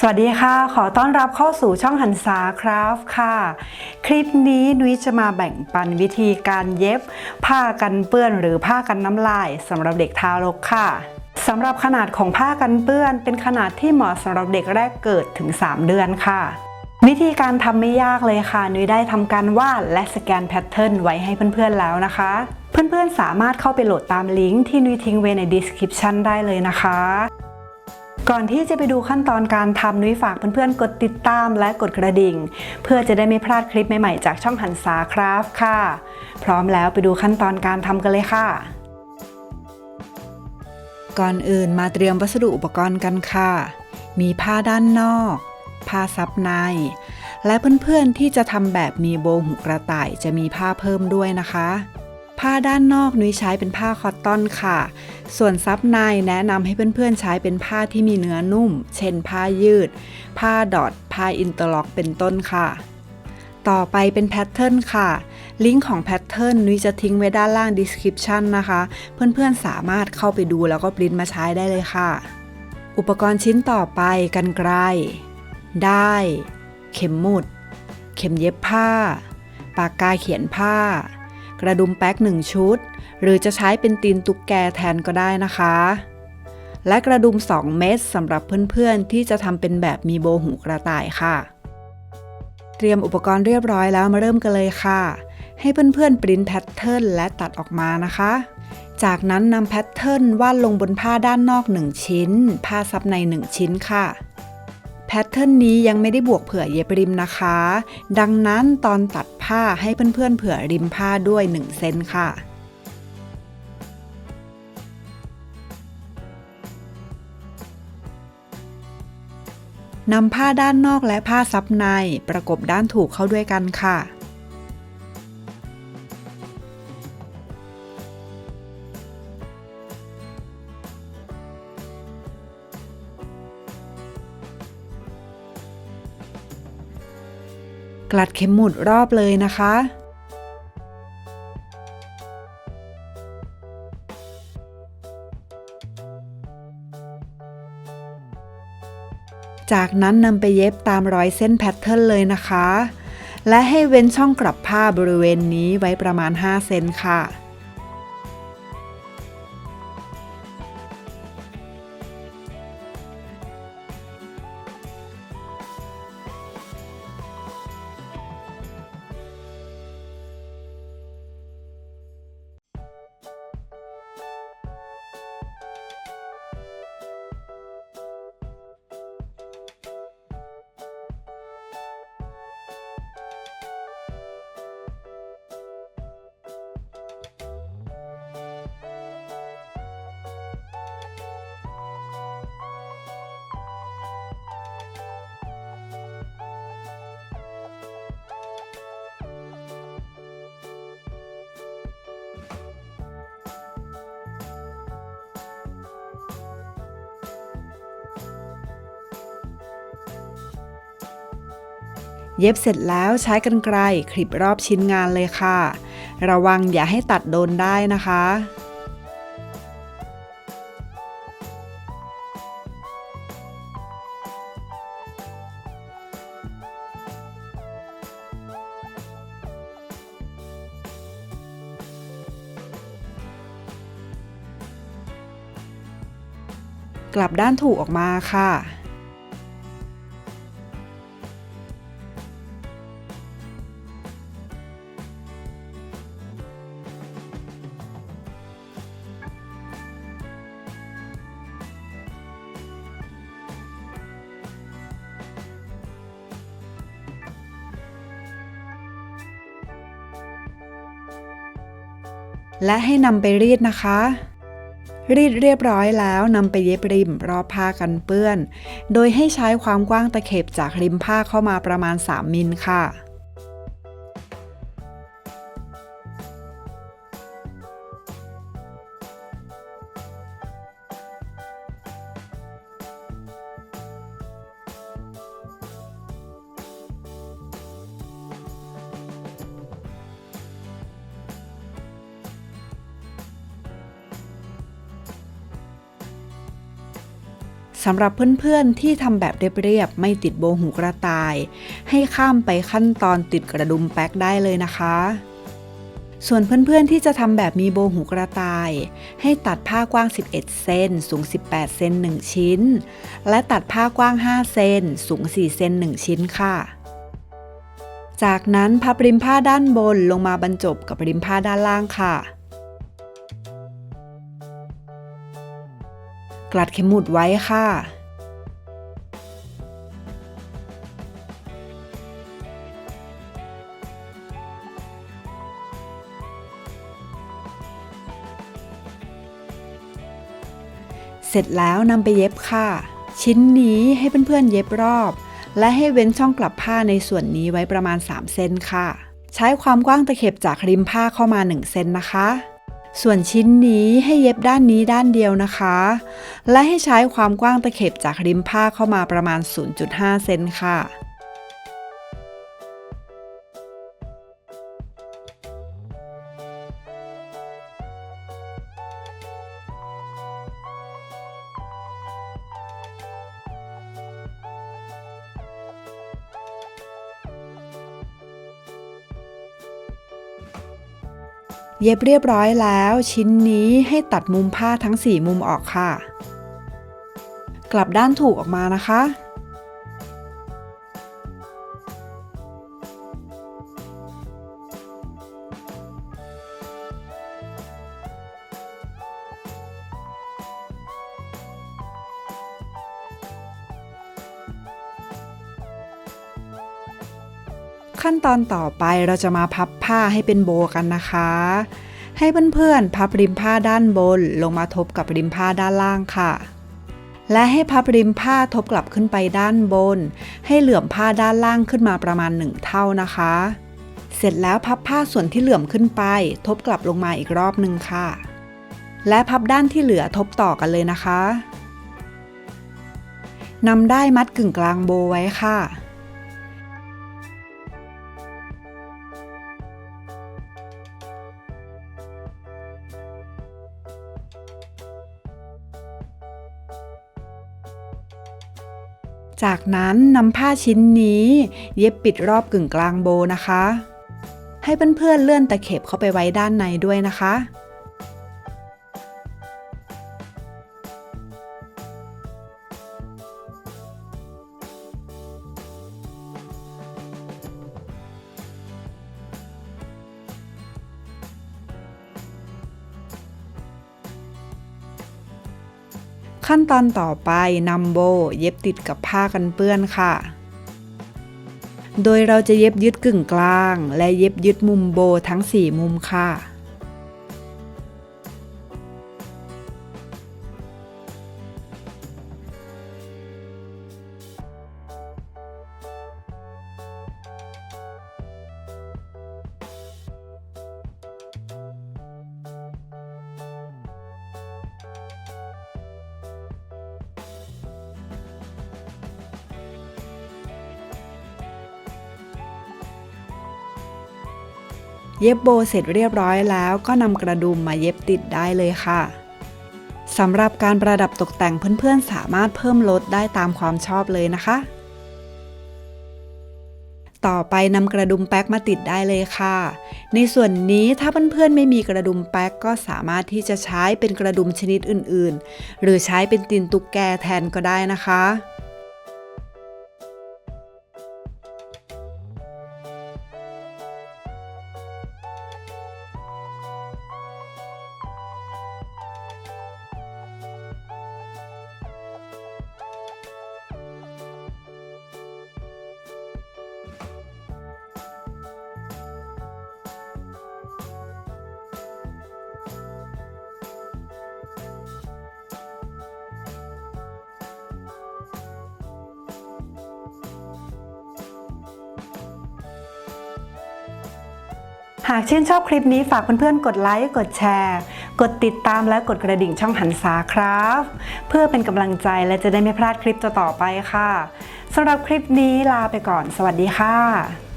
สวัสดีค่ะ ขอต้อนรับเข้าสู่ช่องหันษาคราฟค่ะ คลิปนี้นุ้ยจะมาแบ่งปันวิธีการเย็บ ผ้ากันเปื้อนหรือผ้ากันน้ำลายสำหรับเด็กทารกค่ะสำหรับขนาดของผ้ากันเปื้อน เป็นขนาดที่เหมาะสำหรับเด็กแรกเกิดถึง 3 เดือนค่ะ วิธีการทำไม่ยากเลยค่ะ นุ้ยได้ทำการวาดและสแกนแพทเทิร์นไว้ให้เพื่อนๆแล้วนะคะ เพื่อนๆสามารถเข้าไปโหลดตามลิงก์ที่นุ้ยทิ้งไว้ใน description ได้เลยนะคะ ก่อนที่จะไปดูขั้นตอนการทำนุ้ยฝากเพื่อนๆ กดติดตามและกดกระดิ่ง เพื่อจะได้ไม่พลาดคลิปใหม่ๆ จากช่องหันษาคราฟค่ะ พร้อมแล้วไปดูขั้นตอนการทำกันเลยค่ะ ก่อนอื่นมาเตรียมวัสดุอุปกรณ์กันค่ะ มีผ้าด้านนอก ผ้าซับใน และเพื่อนๆที่จะทำแบบมีโบหูกระต่ายจะมีผ้าเพิ่มด้วยนะคะ ผ้าด้านนอกนุ้ยใช้เป็นผ้าคอตตอนค่ะ ส่วนซับในแนะนำให้เพื่อนๆใช้เป็นผ้าที่มีเนื้อนุ่ม เช่นผ้ายืด ผ้าดอทผ้าอินเตอร์ล็อกเป็นต้นค่ะ ต่อไปเป็นแพทเทิร์นค่ะ ลิงก์ของแพทเทิร์นนุ้ยจะทิ้งไว้ด้านล่าง description นะคะ เพื่อนๆสามารถเข้าไปดูแล้วก็ปริ้นมาใช้ได้เลยค่ะ อุปกรณ์ชิ้นต่อไปกันไกล ได้ เข็มหมุด เข็มเย็บผ้า ปากกาเขียนผ้า กระดุมแป๊กหนึ่งชุด หรือจะใช้เป็นตีนตุ๊กแกแทนก็ได้นะคะ และกระดุม 2 เม็ดสำหรับเพื่อนๆ ที่จะทำเป็นแบบมีโบหูกระต่ายค่ะ เตรียมอุปกรณ์เรียบร้อยแล้วมาเริ่มกันเลยค่ะ ให้เพื่อนๆปริ้นแพทเทิร์นและตัดออกมานะคะ จากนั้นนำแพทเทิร์นวาดลงบนผ้าด้านนอก 1 ชิ้น ผ้าซับใน 1 ชิ้นค่ะ แพทเทิร์นนี้ยังไม่ได้บวกเผื่อเย็บริมนะคะ ดังนั้นตอนตัดผ้าให้เพื่อนๆเผื่อริมผ้าด้วย 1 เซนค่ะ นำผ้าด้านนอกและผ้าซับในประกบด้านถูกเข้าด้วยกันค่ะ กลัดเข็มหมุดรอบเลยนะคะ จากนั้นนำไปเย็บตามรอยเส้นแพทเทิร์นเลยนะคะ และให้เว้นช่องกลับผ้าบริเวณนี้ไว้ประมาณ 5 เซนค่ะ เย็บเสร็จแล้วใช้กรรไกรคลิปรอบชิ้นงานเลยค่ะ ระวังอย่าให้ตัดโดนได้นะคะกลับด้านถูกออกมาค่ะ และให้นำไปรีดนะคะ รีดเรียบร้อยแล้วนำไปเย็บริมรอบผ้ากันเปื้อน โดยให้ใช้ความกว้างตะเข็บจากริมผ้าเข้ามาประมาณ 3 มิลค่ะ สำหรับเพื่อนๆที่ทำแบบเรียบๆไม่ติดโบหูกระต่าย ให้ข้ามไปขั้นตอนติดกระดุมแป๊กได้เลยนะคะ ส่วนเพื่อนๆที่จะทำแบบมีโบหูกระต่าย ให้ตัดผ้ากว้าง 11 เซนสูง 18 เซน1 ชิ้น และตัดผ้ากว้าง 5 เซนสูง 4 เซน1 ชิ้นค่ะ จากนั้นพับริมผ้าด้านบนลงมาบรรจบกับริมผ้าด้านล่างค่ะ กลัดเข็มหมุดไว้ค่ะ เสร็จแล้วนำไปเย็บค่ะ ชิ้นนี้ให้เพื่อนๆเย็บรอบ และให้เว้นช่องกลับผ้าในส่วนนี้ไว้ประมาณ 3 เซนค่ะ ใช้ความกว้างตะเข็บจากริมผ้าเข้ามา 1 เซนนะคะ ส่วนชิ้นนี้ให้เย็บด้านนี้ด้านเดียวนะคะ และให้ใช้ความกว้างตะเข็บจากริมผ้าเข้ามาประมาณ 0.5 เซนค่ะ เย็บเรียบร้อยแล้ว ชิ้นนี้ให้ตัดมุมผ้าทั้ง 4 มุมออกค่ะ กลับด้านถูกออกมานะคะ ขั้นตอนต่อไปเราจะมาพับผ้าให้เป็นโบกันนะคะ ให้เพื่อนๆพับริมผ้าด้านบนลงมาทบกับริมผ้าด้านล่างค่ะ และให้พับริมผ้าทบกลับขึ้นไปด้านบน ให้เหลื่อมผ้าด้านล่างขึ้นมาประมาณ1เท่านะคะ เสร็จแล้วพับผ้าส่วนที่เหลื่อมขึ้นไป ทบกลับลงมาอีกรอบหนึ่งค่ะ และพับด้านที่เหลือทบต่อกันเลยนะคะนำได้มัดกึ่งกลางโบไว้ค่ะ จากนั้นนำผ้าชิ้นนี้ เย็บปิดรอบกึ่งกลางโบนะคะ ให้เพื่อนๆเลื่อนตะเข็บเข้าไปไว้ด้านในด้วยนะคะ ขั้นตอนต่อไปนำโบเย็บติดกับผ้ากันเปื้อนค่ะ โดยเราจะเย็บยึดกึ่งกลาง และเย็บยึดมุมโบทั้ง 4 มุมค่ะ เย็บโบเสร็จเรียบร้อยแล้วก็นำกระดุมมาเย็บติดได้เลยค่ะสำหรับการประดับตกแต่งเพื่อนๆ สามารถเพิ่มลดได้ตามความชอบเลยนะคะ ต่อไปนำกระดุมแป๊กมาติดได้เลยค่ะ ในส่วนนี้ถ้าเพื่อนๆ ไม่มีกระดุมแป๊กก็สามารถที่จะใช้เป็นกระดุมชนิดอื่นๆ หรือใช้เป็นตีนตุ๊กแกแทนก็ได้นะคะ หากชื่นชอบคลิปนี้ฝากเพื่อนๆ กดไลค์ กดแชร์ กดติดตามและกดกระดิ่งช่องหันษาครับ เพื่อเป็นกำลังใจและจะได้ไม่พลาดคลิปต่อๆไปค่ะสำหรับคลิปนี้ลาไปก่อน สวัสดีค่ะ